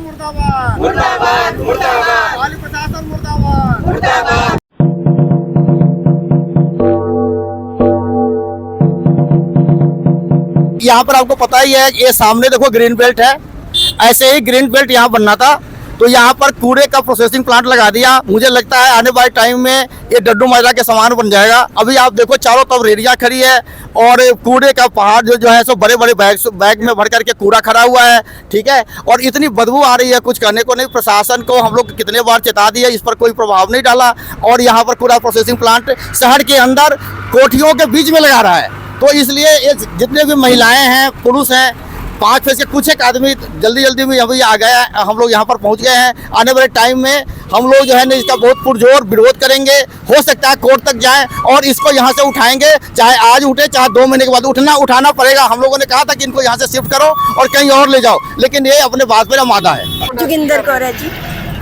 मुर्दाबाद। मुर्दाबाद मुर्दाबाद। वाली प्रशासन मुर्दाबाद। यहाँ पर आपको पता ही है ये सामने देखो ग्रीन बेल्ट है। ऐसे ही ग्रीन बेल्ट यहाँ बनना था। तो यहाँ पर कूड़े का प्रोसेसिंग प्लांट लगा दिया। मुझे लगता है आने वाले टाइम में ये डड्डू माजरा के समान बन जाएगा। अभी आप देखो, चारों तरफ़ रेडियाँ खड़ी है और कूड़े का पहाड़ जो जो है, सो बड़े बड़े बैग बैग में भर करके कूड़ा खड़ा हुआ है, ठीक है? और इतनी बदबू आ रही है, कुछ करने को नहीं, प्रशासन को हम लोग कितने बार चेता दिया, इस पर कोई प्रभाव नहीं डाला और यहाँ पर कूड़ा प्रोसेसिंग प्लांट शहर के अंदर कोठियों के बीच में लगा रहा है। तो इसलिए ये जितने भी महिलाएँ हैं, पुरुष हैं पाँच में से कुछ एक आदमी जल्दी जल्दी में अभी आ गया हम लोग यहाँ पर पहुँच गए हैं। आने वाले टाइम में हम लोग जो है ना इसका बहुत पुरजोर विरोध करेंगे। हो सकता है कोर्ट तक जाएँ और इसको यहाँ से उठाएँगे, चाहे आज उठे, चाहे दो महीने के बाद उठना, उठाना पड़ेगा। हम लोगों ने कहा था कि इनको यहाँ से शिफ्ट करो और कहीं और ले जाओ, लेकिन ये अपने बात पर मादा है। जोगिंदर कौर जी।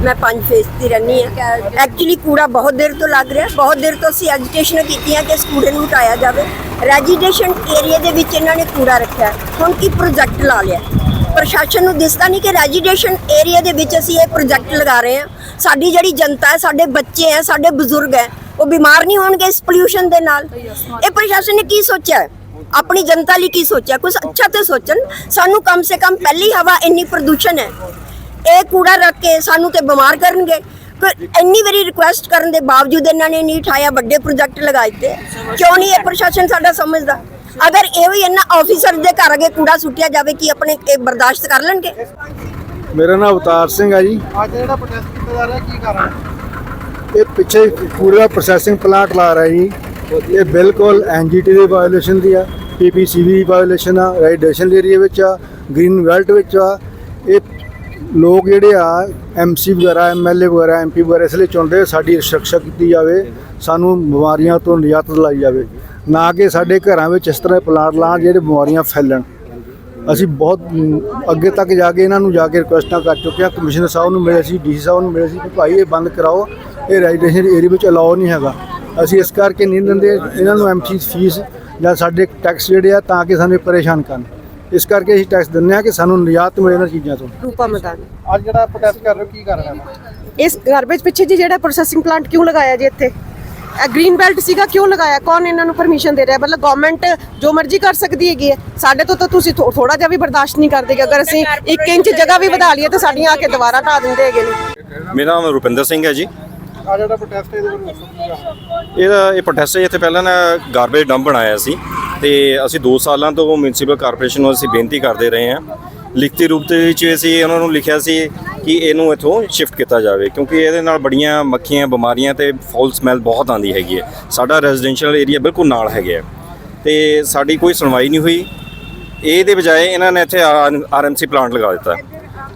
ਮੈਂ ਪੰਜ ਫੇਸ ਦੀ ਰਹਿੰਦੀ ਹਾਂ। ਐਕਚੁਅਲੀ ਕੂੜਾ ਬਹੁਤ ਦੇਰ ਤੋਂ ਲੱਗ ਰਿਹਾ। ਬਹੁਤ ਦੇਰ ਤੋਂ ਅਸੀਂ ਐਜੀਟੇਸ਼ਨ ਕੀਤੀਆਂ ਕਿ ਇਸ ਕੂੜੇ ਨੂੰ ਹਟਾਇਆ ਜਾਵੇ। ਰੈਜੀਡੇਸ਼ਨ ਏਰੀਆ ਦੇ ਵਿੱਚ ਇਹਨਾਂ ਨੇ ਕੂੜਾ ਰੱਖਿਆ। ਹੁਣ ਕੀ ਪ੍ਰੋਜੈਕਟ ਲਾ ਲਿਆ? ਪ੍ਰਸ਼ਾਸਨ ਨੂੰ ਦਿਸਦਾ ਨਹੀਂ ਕਿ ਰੈਜੀਡੇਸ਼ਨ ਏਰੀਆ ਦੇ ਵਿੱਚ ਅਸੀਂ ਇਹ ਪ੍ਰੋਜੈਕਟ ਲਗਾ ਰਹੇ ਹਾਂ। ਸਾਡੀ ਜਿਹੜੀ ਜਨਤਾ ਹੈ, ਸਾਡੇ ਬੱਚੇ ਹੈ, ਸਾਡੇ ਬਜ਼ੁਰਗ ਹੈ, ਉਹ ਬਿਮਾਰ ਨਹੀਂ ਹੋਣਗੇ ਇਸ ਪੋਲਿਊਸ਼ਨ ਦੇ ਨਾਲ? ਇਹ ਪ੍ਰਸ਼ਾਸਨ ਨੇ ਕੀ ਸੋਚਿਆ? ਆਪਣੀ ਜਨਤਾ ਲਈ ਕੀ ਸੋਚਿਆ? ਕੁਝ ਅੱਛਾ ਤੇ ਸੋਚਣ। ਸਾਨੂੰ ਕਮ ਸੇ ਕਮ ਪਹਿਲੀ ਹਵਾ ਇੰਨੀ ਪ੍ਰਦੂਸ਼ਣ ਹੈ। ਇਹ ਕੂੜਾ ਰੱਖ ਕੇ ਸਾਨੂੰ ਤੇ ਬਿਮਾਰ ਕਰਨਗੇ। ਕੋਈ ਇੰਨੀ ਵਾਰੀ ਰਿਕੁਐਸਟ ਕਰਨ ਦੇ ਬਾਵਜੂਦ ਇਹਨਾਂ ਨੇ ਨਹੀਂ ਉਠਾਇਆ ਵੱਡੇ ਪ੍ਰੋਜੈਕਟ ਲਗਾ ਦਿੱਤੇ। ਕਿਉਂ ਨਹੀਂ ਇਹ ਪ੍ਰਸ਼ਾਸਨ ਸਾਡਾ ਸਮਝਦਾ? ਅਗਰ ਇਹ ਵੀ ਇਹਨਾਂ ਆਫੀਸਰ ਦੇ ਘਰ ਅਗੇ ਕੂੜਾ ਸੁੱਟਿਆ ਜਾਵੇ ਕੀ ਆਪਣੇ ਇਹ ਬਰਦਾਸ਼ਤ ਕਰ ਲੈਣਗੇ? ਮੇਰਾ ਨਾਮ ਅਵਤਾਰ ਸਿੰਘ ਹੈ ਜੀ। आज ਜਿਹੜਾ ਪ੍ਰੋਟੈਸਟ ਕੀਤਾ ਜਾ ਰਿਹਾ ਕੀ ਕਾਰਨ? ਇਹ ਪਿੱਛੇ ਕੂੜਾ ਪ੍ਰੋਸੈਸਿੰਗ ਪਲਾਂਟ ਲਾ ਰਿਹਾ ਜੀ। ਇਹ ਬਿਲਕੁਲ ਐਨਜੀਟੀ ਦੀ ਵਾਇਓਲੇਸ਼ਨ ਦੀ ਆ ਪੀਪੀਸੀਬੀ ਦੀ ਵਾਇਓਲੇਸ਼ਨ ਆ ਰੈਡੀਏਸ਼ਨ ਏਰੀਆ ਵਿੱਚ ਆ ਗ੍ਰੀਨ ਬੈਲਟ ਵਿੱਚ ਆ। ਇਹ ਲੋਕ ਜਿਹੜੇ ਆ ਐਮਸੀ ਵਗੈਰਾ ਐਮਐਲਏ ਵਗੈਰਾ ਐਮਪੀ ਵਗੈਰਾ, ਇਸ ਲਈ ਚੁਣਦੇ ਸਾਡੀ ਸੁਰੱਖਿਆ ਕੀਤੀ ਜਾਵੇ, ਸਾਨੂੰ ਬਿਮਾਰੀਆਂ ਤੋਂ ਨਿਜਾਤ ਦਿਲਾਈ ਜਾਵੇ। ਨਾ ਕਿ ਸਾਡੇ ਘਰਾਂ ਵਿੱਚ ਇਸ ਤਰ੍ਹਾਂ ਦੇ ਪਲਾਂਟ ਲਾਉਣ ਜਿਹੜੇ ਬਿਮਾਰੀਆਂ ਫੈਲਣ। ਅਸੀਂ ਬਹੁਤ ਅੱਗੇ ਤੱਕ ਜਾ ਕੇ ਇਹਨਾਂ ਨੂੰ ਜਾ ਕੇ ਰਿਕੁਐਸਟਾਂ ਕਰ ਚੁੱਕੇ ਹਾਂ। ਕਮਿਸ਼ਨਰ ਸਾਹਿਬ ਨੂੰ ਮਿਲੇ ਸੀ, ਡੀਸੀ ਸਾਹਿਬ ਨੂੰ ਮਿਲੇ ਸੀ ਕਿ ਭਾਈ ਇਹ ਬੰਦ ਕਰਾਓ, ਇਹ ਰੈਜੀਡੈਂਸ਼ੀਅਲ ਏਰੀਆ ਵਿੱਚ ਅਲਾਉ ਨਹੀਂ ਹੈਗਾ। ਅਸੀਂ ਇਸ ਕਰਕੇ ਨਹੀਂ ਦਿੰਦੇ, ਇਹਨਾਂ ਨੂੰ ਐਮਸੀ ਫੀਸ ਜਾਂ ਸਾਡੇ ਟੈਕਸ ਜਿਹੜੇ ਆ ਤਾਂ ਕਿ ਸਾਨੂੰ ਪਰੇਸ਼ਾਨ ਕਰਨ। ਇਸ ਕਰਕੇ ਅਸੀਂ ਟੈਕਸ ਦਿੰਦੇ ਹਾਂ ਕਿ ਸਾਨੂੰ ਨਿਜਾਤ ਮਿਲੇ ਇਹਨਾਂ ਚੀਜ਼ਾਂ ਤੋਂ। ਰੂਪਾ ਮਦਾਨੀ ਅੱਜ ਜਿਹੜਾ ਪ੍ਰੋਟੈਸਟ ਕਰ ਰਹੇ ਹੋ ਕੀ ਕਾਰਨ ਹੈ? ਇਸ ਗਾਰਬੇਜ ਪਿੱਛੇ ਜੀ ਜਿਹੜਾ ਪ੍ਰੋਸੈਸਿੰਗ ਪਲਾਂਟ ਕਿਉਂ ਲਗਾਇਆ ਜੀ ਇੱਥੇ? ਇਹ ਗ੍ਰੀਨ ਬੈਲਟ ਸੀਗਾ ਕਿਉਂ ਲਗਾਇਆ? ਕੌਣ ਇਹਨਾਂ ਨੂੰ ਪਰਮਿਸ਼ਨ ਦੇ ਰਿਹਾ? ਮਤਲਬ ਗਵਰਨਮੈਂਟ ਜੋ ਮਰਜ਼ੀ ਕਰ ਸਕਦੀ ਹੈਗੀ ਹੈ। ਸਾਡੇ ਤੋਂ ਤਾਂ ਤੁਸੀਂ ਥੋੜਾ ਜਿਹਾ ਵੀ ਬਰਦਾਸ਼ਤ ਨਹੀਂ ਕਰਦੇ ਕਿ ਅਗਰ ਅਸੀਂ 1 ਇੰਚ ਜਗ੍ਹਾ ਵੀ ਵਧਾ ਲਈਏ ਤਾਂ ਸਾਡੀਆਂ ਆ ਕੇ ਦੁਬਾਰਾ ਢਾ ਦਿੰਦੇ ਹੈਗੇ ਨੇ। ਮੇਰਾ ਨਾਮ ਰੁਪਿੰਦਰ ਸਿੰਘ ਹੈ ਜੀ। ਅੱਜ ਜਿਹੜਾ ਪ੍ਰੋਟੈਸਟ ਇਹਦੇ ਇਹਦਾ ਇਹ ਪ੍ਰੋਟੈਸਟ ਇੱਥੇ ਪਹਿਲਾਂ ਨਾ ਗਾਰਬੇਜ ਡੰਪ ਬਣਾਇਆ ਸੀ। ਤੇ ਅਸੀਂ 2 ਸਾਲਾਂ ਤੋਂ ਮਿਊਨਿਸਪਲ ਕਾਰਪੋਰੇਸ਼ਨ ਨੂੰ ਅਸੀਂ ਬੇਨਤੀ ਕਰਦੇ ਰਹੇ ਹਾਂ। ਲਿਖਤੀ ਰੂਪ ਦੇ ਵਿੱਚ ਅਸੀਂ ਉਹਨਾਂ ਨੂੰ ਲਿਖਿਆ ਸੀ ਕਿ ਇਹਨੂੰ ਇੱਥੋਂ ਸ਼ਿਫਟ ਕੀਤਾ ਜਾਵੇ, ਕਿਉਂਕਿ ਇਹਦੇ ਨਾਲ ਬੜੀਆਂ ਮੱਖੀਆਂ, ਬਿਮਾਰੀਆਂ ਤੇ ਫਾਉਲ ਸਮੈਲ ਬਹੁਤ ਆਉਂਦੀ ਹੈਗੀ ਹੈ। ਸਾਡਾ ਰੈਜ਼ੀਡੈਂਸ਼ੀਅਲ ਏਰੀਆ ਬਿਲਕੁਲ ਨਾਲ ਹੈਗਾ ਹੈ ਤੇ ਸਾਡੀ ਕੋਈ ਸੁਣਵਾਈ ਨਹੀਂ ਹੋਈ। ਇਹਦੇ ਬਜਾਏ ਇਹਨਾਂ ਨੇ ਇੱਥੇ ਆਰਐਮਸੀ ਪਲਾਂਟ ਲਗਾ ਦਿੱਤਾ।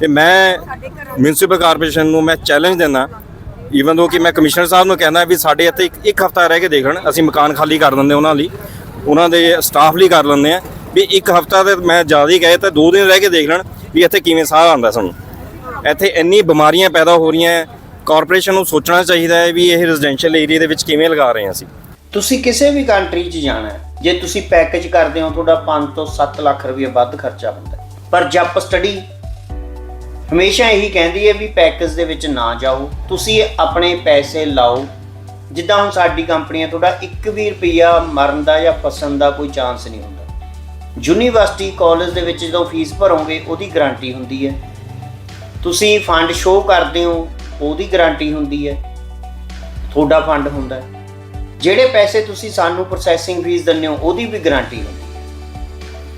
ਤੇ ਮੈਂ ਮਿਊਨਿਸਪਲ ਕਾਰਪੋਰੇਸ਼ਨ ਨੂੰ ਮੈਂ ਚੈਲੰਜ ਦਿੰਦਾ ਈਵਨ ਦੋ ਕਿ ਮੈਂ ਕਮਿਸ਼ਨਰ ਸਾਹਿਬ ਨੂੰ ਕਹਿੰਦਾ ਵੀ ਸਾਡੇ ਇੱਥੇ ਇੱਕ ਇੱਕ ਹਫਤਾ ਰਹਿ ਕੇ ਦੇਖਣ, ਅਸੀਂ ਮਕਾਨ ਖਾਲੀ ਕਰ ਦਿੰਦੇ ਉਹਨਾਂ ਲਈ। ਉਹਨਾਂ ਦੇ ਸਟਾਫ ਲਈ ਕਰ ਲੈਂਦੇ ਆ ਵੀ ਇੱਕ ਹਫਤਾ ਤੇ ਮੈਂ ਜ਼ਿਆਦਾ ਹੀ ਕਹੇ ਤਾਂ ਦੋ ਦਿਨ ਰਹਿ ਕੇ ਦੇਖ ਲੈਣ ਵੀ ਇੱਥੇ ਕਿਵੇਂ ਸਾਹ ਆਉਂਦਾ ਸਾਨੂੰ। ਇੱਥੇ ਇੰਨੀ ਬਿਮਾਰੀਆਂ ਪੈਦਾ ਹੋ ਰਹੀਆਂ ਹੈ ਕਾਰਪੋਰੇਸ਼ਨ ਨੂੰ ਸੋਚਣਾ ਚਾਹੀਦਾ ਹੈ ਵੀ ਇਹ ਰੈਜ਼ੀਡੈਂਸ਼ੀਅਲ ਏਰੀਆ ਦੇ ਵਿੱਚ ਕਿਵੇਂ ਲਗਾ ਰਹੇ ਹਾਂ ਅਸੀਂ। ਤੁਸੀਂ ਕਿਸੇ ਵੀ ਕੰਟਰੀ 'ਚ ਜਾਣਾ ਹੈ, ਜੇ ਤੁਸੀਂ ਪੈਕੇਜ ਕਰਦੇ ਹੋ, ਤੁਹਾਡਾ 5 ਤੋਂ 7 ਲੱਖ ਰੁਪਏ ਵੱਧ ਖਰਚਾ ਹੁੰਦਾ ਪਰ ਜੱਪ ਸਟੱਡੀ ਹਮੇਸ਼ਾ ਇਹੀ ਕਹਿੰਦੀ ਹੈ ਵੀ ਪੈਕੇਜ ਦੇ ਵਿੱਚ ਨਾ ਜਾਓ, ਤੁਸੀਂ ਆਪਣੇ ਪੈਸੇ ਲਾਓ ਜਿੱਦਾਂ ਹੁਣ ਸਾਡੀ ਕੰਪਨੀ ਹੈ ਤੁਹਾਡਾ 1 ਵੀ ਰੁਪਿਆ ਮਰਨ ਦਾ ਜਾਂ ਫਸਣ ਦਾ ਕੋਈ ਚਾਂਸ ਨਹੀਂ ਹੁੰਦਾ। ਯੂਨੀਵਰਸਿਟੀ ਕਾਲਜ ਦੇ ਵਿੱਚ ਜਦੋਂ ਫੀਸ ਭਰੋਗੇ, ਉਹਦੀ ਗਾਰੰਟੀ ਹੁੰਦੀ ਹੈ। ਤੁਸੀਂ ਫੰਡ ਸ਼ੋਅ ਕਰਦੇ ਹੋ, ਉਹਦੀ ਗਾਰੰਟੀ ਹੁੰਦੀ ਹੈ। ਤੁਹਾਡਾ ਫੰਡ ਹੁੰਦਾ ਹੈ। ਜਿਹੜੇ ਪੈਸੇ ਤੁਸੀਂ ਸਾਨੂੰ ਪ੍ਰੋਸੈਸਿੰਗ ਫੀਸ ਦਿੰਦੇ ਹੋ, ਉਹਦੀ ਵੀ ਗਾਰੰਟੀ ਹੁੰਦੀ ਹੈ।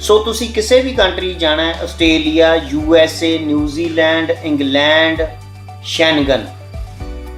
ਸੋ ਤੁਸੀਂ ਕਿਸੇ ਵੀ ਕੰਟਰੀ ਜਾਣਾ ਹੈ, Australia U S A New Zealand England Schengen